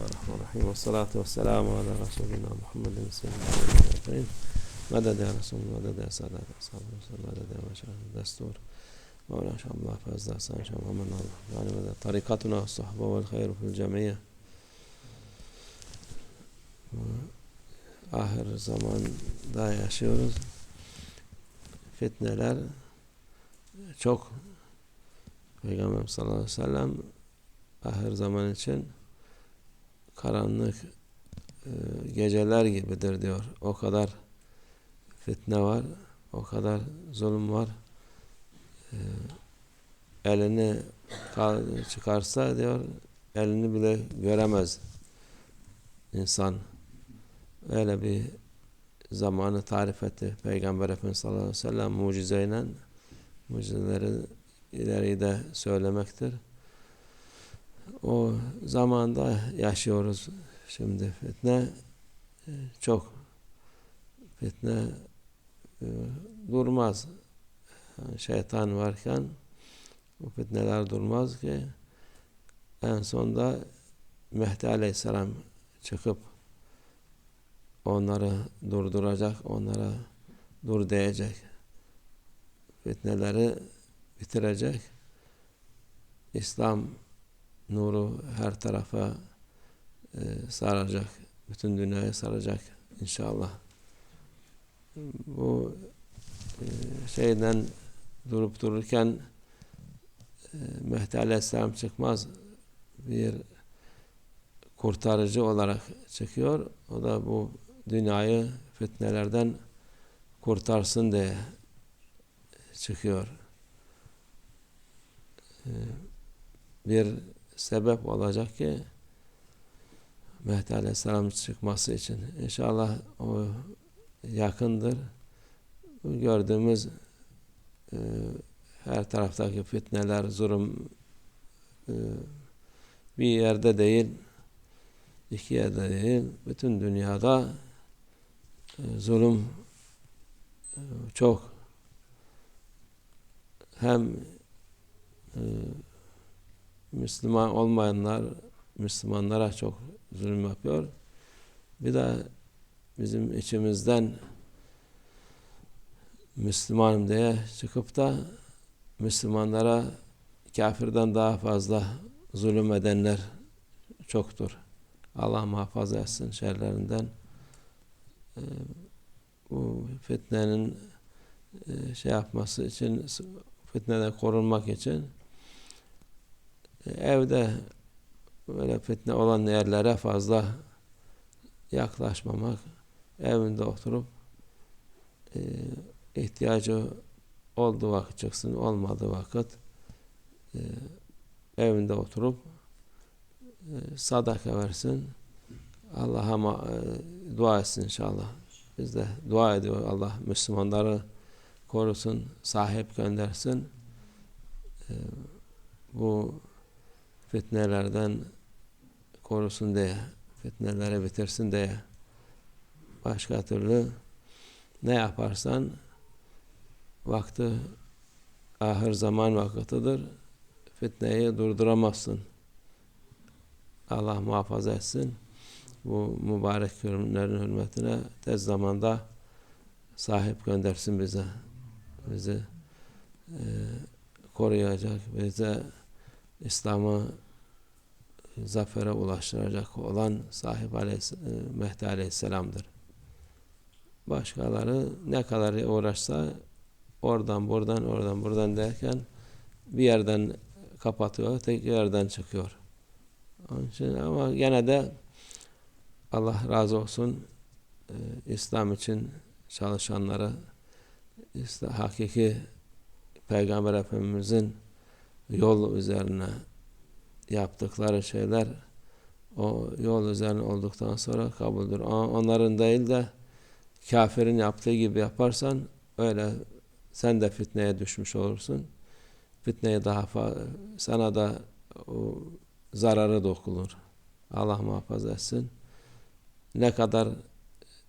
Bismillahirrahmanirrahim. Ve salatu ve selamu ala Resulina Muhammedin seyyidina Meded ya Resulü, meded ya sadat ya sahabı, meded ya meşahı destur. Mevla şallah fazla sen şallah men Allah. Yani meded tarikatuna sahba vel hayru fil cemiye. Ahir zamanda yaşıyoruz. Fitneler çok Peygamber sallallahu aleyhi ve sellem ahir zaman için karanlık e, geceler gibidir diyor. O kadar fitne var, o kadar zulüm var. E, elini çıkarsa diyor, elini bile göremez insan. Öyle bir zamanı tarif etti Peygamber Efendimiz sallallahu aleyhi ve sellem mucizeyle mucizeleri ileri de söylemektir. O zamanda yaşıyoruz şimdi fitne çok fitne e, durmaz. Şeytan varken bu fitneler durmaz ki en sonda Mehdi Aleyhisselam çıkıp onları durduracak, onlara dur diyecek. Fitneleri bitirecek. İslam nuru her tarafa e, saracak. Bütün dünyaya saracak inşallah. Bu e, şeyden durup dururken e, Mehdi Aleyhisselam çıkmaz. Bir kurtarıcı olarak çıkıyor. O da bu dünyayı fitnelerden kurtarsın diye çıkıyor. E, bir sebep olacak ki Mehdi Aleyhisselam çıkması için. İnşallah o yakındır. Gördüğümüz e, her taraftaki fitneler, zulüm e, bir yerde değil, iki yerde değil, bütün dünyada e, zulüm e, çok hem e, Müslüman olmayanlar Müslümanlara çok zulüm yapıyor. Bir de bizim içimizden Müslümanım diye çıkıp da Müslümanlara kafirden daha fazla zulüm edenler çoktur. Allah muhafaza etsin şerlerinden. Ee, bu fitnenin e, şey yapması için fitneden korunmak için evde böyle fitne olan yerlere fazla yaklaşmamak, evinde oturup e, ihtiyacı olduğu vakit çıksın, olmadığı vakit e, evinde oturup e, sadaka versin. Allah'a e, dua etsin inşallah. Biz de dua ediyor Allah Müslümanları korusun, sahip göndersin. E, bu fitnelerden korusun diye, fitneleri bitirsin diye. Başka türlü ne yaparsan vakti ahir zaman vakıtıdır. Fitneyi durduramazsın. Allah muhafaza etsin. Bu mübarek günlerin hürmetine tez zamanda sahip göndersin bize. Bizi e, koruyacak, bize İslam'ı zafere ulaştıracak olan sahip aleyhis Mehdi Aleyhisselam'dır. Başkaları ne kadar uğraşsa oradan buradan oradan buradan derken bir yerden kapatıyor, tek yerden çıkıyor. Onun için ama gene de Allah razı olsun e, İslam için çalışanlara İslam, hakiki Peygamber Efendimizin yol üzerine yaptıkları şeyler o yol üzerine olduktan sonra kabuldür. Onların değil de kafirin yaptığı gibi yaparsan öyle sen de fitneye düşmüş olursun. Fitneye daha fazla, sana da o zararı dokunur. Allah muhafaza etsin. Ne kadar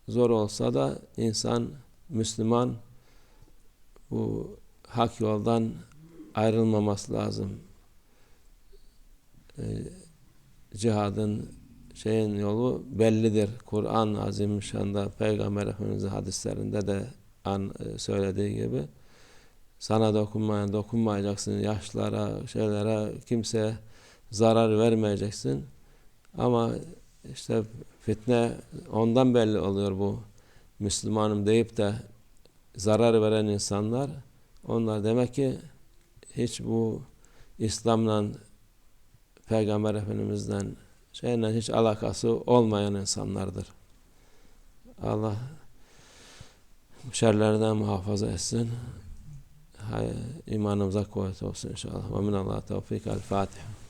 zor olsa da insan, Müslüman bu hak yoldan ayrılmaması lazım. E, cihadın şeyin yolu bellidir. Kur'an Azimüşşan'da Peygamber Efendimiz'in hadislerinde de an e, söylediği gibi sana dokunmayan dokunmayacaksın yaşlara şeylere kimseye zarar vermeyeceksin ama işte fitne ondan belli oluyor bu Müslümanım deyip de zarar veren insanlar onlar demek ki hiç bu İslam'la Peygamber Efendimiz'den şeyle hiç alakası olmayan insanlardır. Allah şerlerden muhafaza etsin. Hay, imanımıza kuvvet olsun inşallah. Ve minallah tevfik. El Fatiha.